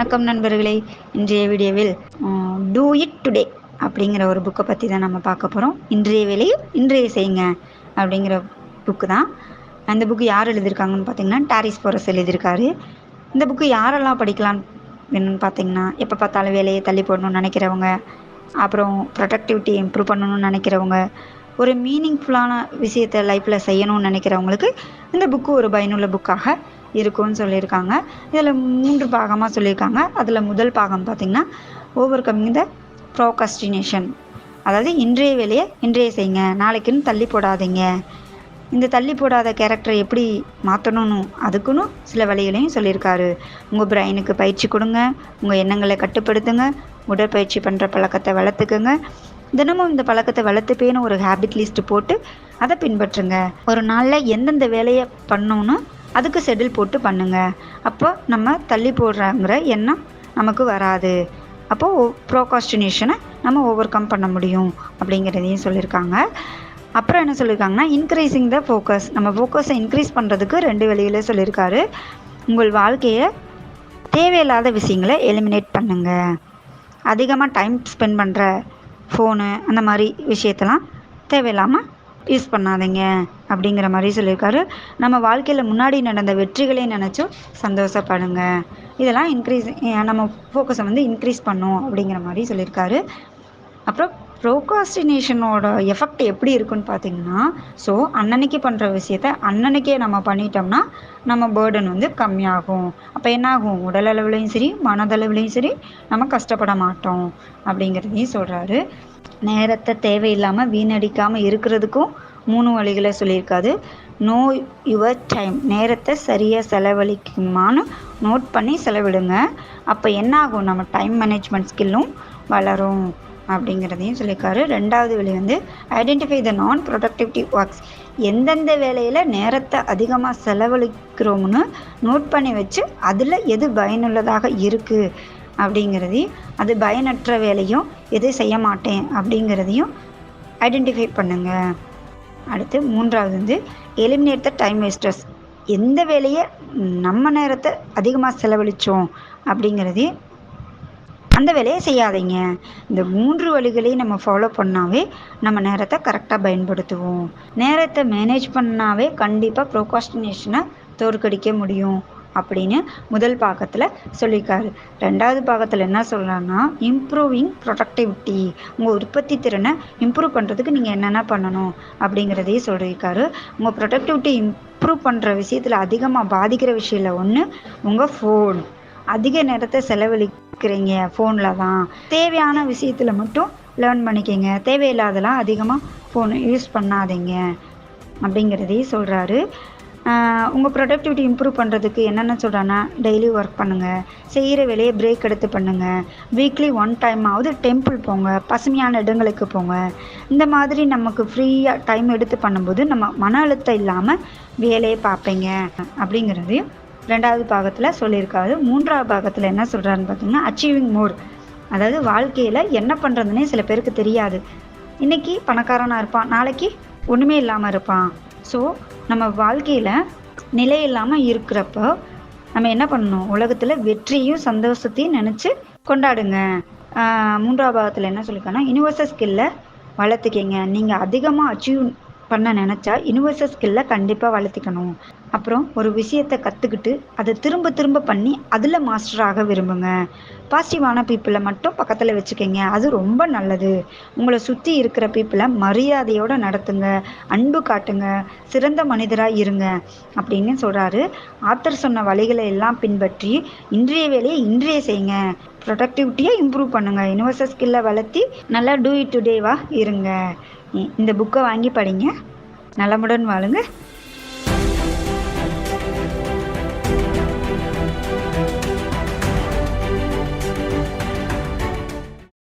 வணக்கம் நண்பர்களே இன்றைய வீடியோவில் டூ இட் டுடே அப்படிங்கிற ஒரு புக்கை பற்றி தான் நம்ம பார்க்க போகிறோம் இன்றைய வேலையை இன்றைய செய்யுங்க அப்படிங்கிற புக்கு தான். அந்த புக்கு யார் எழுதியிருக்காங்கன்னு பார்த்தீங்கன்னா டாரிஸ் போரஸ் எழுதியிருக்காரு. இந்த புக்கு யாரெல்லாம் படிக்கலாம் வேணும்னு பார்த்தீங்கன்னா எப்போ பார்த்தாலும் வேலையை தள்ளி போடணும்னு நினைக்கிறவங்க அப்புறம் ப்ரொடக்டிவிட்டி இம்ப்ரூவ் பண்ணணும்னு நினைக்கிறவங்க ஒரு மீனிங்ஃபுல்லான விஷயத்தை லைஃப்பில் செய்யணும்னு நினைக்கிறவங்களுக்கு இந்த புக்கு ஒரு பயனுள்ள புக்காக இருக்கும்னு சொல்லியிருக்காங்க. இதில் மூன்று பாகமாக சொல்லியிருக்காங்க. அதில் முதல் பாகம் பார்த்திங்கன்னா ஓவர் கம்மிங் த ப்ரோகஸ்டினேஷன் அதாவது இன்றைய வேலையை இன்றைய செய்யுங்க. நாளைக்குன்னு தள்ளி போடாதீங்க. இந்த தள்ளி போடாத கேரக்டரை எப்படி மாற்றணும்னு அதுக்குன்னு சில வழிகளையும் சொல்லியிருக்காரு. உங்கள் பிரெயினுக்கு பயிற்சி கொடுங்க. உங்கள் எண்ணங்களை கட்டுப்படுத்துங்க. உடற்பயிற்சி பண்ணுற பழக்கத்தை வளர்த்துக்குங்க. தினமும் இந்த பழக்கத்தை வளர்த்துப்பேன்னு ஒரு ஹேபிட் லிஸ்ட் போட்டு அதை பின்பற்றுங்க. ஒரு நாளில் எந்தெந்த வேலையை பண்ணணும்னு அதுக்கு செடில் போட்டு பண்ணுங்க. அப்போ நம்ம தள்ளி போடுறாங்கிற எண்ணம் நமக்கு வராது. அப்போது ப்ரோகாஸ்டினேஷனை நம்ம ஓவர் கம் பண்ண முடியும் அப்படிங்கிறதையும் சொல்லியிருக்காங்க. அப்புறம் என்ன சொல்லியிருக்காங்கன்னா இன்க்ரீஸிங் த ஃபோக்கஸ் நம்ம ஃபோக்கஸை இன்க்ரீஸ் பண்ணுறதுக்கு ரெண்டு வழியில் சொல்லியிருக்காரு. உங்கள் வாழ்க்கையை தேவையில்லாத விஷயங்களை எலிமினேட் பண்ணுங்கள் அதிகமாக டைம் ஸ்பெண்ட் பண்ணுற ஃபோனு அந்த மாதிரி விஷயத்தெல்லாம் தேவையில்லாமல் யூஸ் பண்ணாதீங்க அப்படிங்கிற மாதிரி சொல்லியிருக்காரு. நம்ம வாழ்க்கையில் முன்னாடி நடந்த வெற்றிகளை நினச்சும் சந்தோஷப்படுங்க. இதெல்லாம் இன்க்ரீஸ் நம்ம ஃபோக்கஸை வந்து இன்க்ரீஸ் பண்ணும் அப்படிங்கிற மாதிரி சொல்லியிருக்காரு. அப்புறம் ப்ரோகாஸ்டினேஷனோட எஃபெக்ட் எப்படி இருக்குன்னு பார்த்தீங்கன்னா ஸோ அன்னன்னைக்கு பண்ணுற விஷயத்த அன்னன்னைக்கே நம்ம பண்ணிட்டோம்னா நம்ம பேர்டன் வந்து கம்மியாகும். அப்போ என்ன ஆகும் உடல் அளவுலையும் சரி மனதளவுலையும் சரி நம்ம கஷ்டப்பட மாட்டோம் அப்படிங்கிறதையும் சொல்கிறாரு நேரத்தை தேவையில்லாமல் வீணடிக்காமல் இருக்கிறதுக்கும் மூணு வழிகளை சொல்லியிருக்காது நோ யுவர் டைம் நேரத்தை சரியாக செலவழிக்குமான்னு நோட் பண்ணி செலவிடுங்க. அப்போ என்ன ஆகும் நம்ம டைம் மேனேஜ்மெண்ட் ஸ்கில்லும் வளரும். அப்படிங்கிறதையும் சொல்லியிருக்காரு. ரெண்டாவது வேலை வந்து ஐடென்டிஃபை த நான் ப்ரொடக்டிவிட்டி ஒர்க்ஸ் எந்தெந்த வேலையில் நேரத்தை அதிகமாக செலவழிக்கிறோம்னு நோட் பண்ணி வச்சு அதில் எது பயனுள்ளதாக இருக்குது அப்படிங்கிறதையும் அது பயனற்ற வேலையும் எது செய்ய மாட்டேன் அப்படிங்கிறதையும் ஐடென்டிஃபை பண்ணுங்கள் அடுத்து மூன்றாவது வந்து எலிமினேட் த டைம் வேஸ்டர்ஸ் எந்த வேலையை நம்ம நேரத்தை அதிகமாக செலவழித்தோம் அப்படிங்கிறதையும் அந்த வேலையை செய்யாதீங்க. இந்த மூன்று வழிகளையும் நம்ம ஃபாலோ பண்ணாவே நம்ம நேரத்தை கரெக்டாக பயன்படுத்துவோம். நேரத்தை மேனேஜ் பண்ணாவே கண்டிப்பாக ப்ரோகாஸ்டினேஷனை தோற்கடிக்க முடியும் அப்படின்னு முதல் பாகத்தில் சொல்லியிருக்காரு. ரெண்டாவது பாகத்தில் என்ன சொல்கிறாங்கன்னா இம்ப்ரூவிங் ப்ரொடக்டிவிட்டி உங்கள் உற்பத்தி திறனை இம்ப்ரூவ் பண்ணுறதுக்கு நீங்கள் என்னென்ன பண்ணணும் அப்படிங்கிறதையும் சொல்லியிருக்காரு. உங்கள் ப்ரொடக்டிவிட்டி இம்ப்ரூவ் பண்ணுற விஷயத்தில் அதிகமாக பாதிக்கிற விஷயத்தில் ஒன்று உங்கள் ஃபோன் அதிக நேரத்தை செலவழிக்கிறீங்க ஃபோனில் தான். தேவையான விஷயத்தில் மட்டும் லேர்ன் பண்ணிக்கங்க. தேவையில்லாதெல்லாம் அதிகமாக ஃபோன் யூஸ் பண்ணாதீங்க. அப்படிங்கிறதையும் சொல்கிறாரு உங்கள் ப்ரொடக்டிவிட்டி இம்ப்ரூவ் பண்ணுறதுக்கு என்னென்ன சொல்கிறேன்னா டெய்லி ஒர்க் பண்ணுங்கள் செய்கிற வேலையை பிரேக் எடுத்து பண்ணுங்கள் வீக்லி ஒன் டைம் ஆகுது டெம்பிள் போங்க. பசுமையான இடங்களுக்கு போங்க. இந்த மாதிரி நமக்கு ஃப்ரீயாக டைம் எடுத்து பண்ணும்போது நம்ம மன அழுத்தம் இல்லாமல் வேலையை பார்ப்பீங்க. அப்படிங்கிறதையும் ரெண்டாவது பாகத்தில் சொல்லியிருக்காரு. மூன்றாவது பாகத்தில் என்ன சொல்கிறாருன்னு பார்த்தீங்கன்னா அச்சீவிங் மோர் அதாவது வாழ்க்கையில் என்ன பண்ணுறதுனே சில பேருக்கு தெரியாது. இன்றைக்கி பணக்காரனாக இருப்பான் நாளைக்கு ஒன்றுமே இல்லாமல் இருப்பான். ஸோ நம்ம வாழ்க்கையில் நிலை இல்லாமல் இருக்கிறப்போ நம்ம என்ன பண்ணணும்? உலகத்தில் வெற்றியும் சந்தோஷத்தையும் நினச்சி கொண்டாடுங்க. மூன்றாவது பாகத்தில் என்ன சொல்லியிருக்கேன்னா யூனிவர்சல் ஸ்கில்லை வளர்த்துக்கிங்க. நீங்கள் அதிகமாக அச்சீவ் பண்ண நினச்சா யூனிவர்சல் ஸ்கில்லை கண்டிப்பாக வளர்த்துக்கணும். அப்புறம் ஒரு விஷயத்தை கற்றுக்கிட்டு அதை திரும்ப திரும்ப பண்ணி அதில் மாஸ்டராக விரும்புங்க. பாசிட்டிவான பீப்புளை மட்டும் பக்கத்தில் வச்சுக்கோங்க. அது ரொம்ப நல்லது. உங்களை சுற்றி இருக்கிற பீப்புளை மரியாதையோடு நடத்துங்க. அன்பு காட்டுங்க. சிறந்த மனிதராக இருங்க. அப்படின்னு சொல்கிறாரு ஆத்தர் சொன்ன வழிகளை எல்லாம் பின்பற்றி இன்றைய வேலையை இன்றைய செய்யுங்க. ப்ரொடக்டிவிட்டியை இம்ப்ரூவ் பண்ணுங்கள் யூனிவர்சல் ஸ்கில்லை வளர்த்தி நல்லா டூ இட் டுடேவாக இருங்க. இந்த புக்கை வாங்கி படிங்க. நலமுடன் வாழுங்க.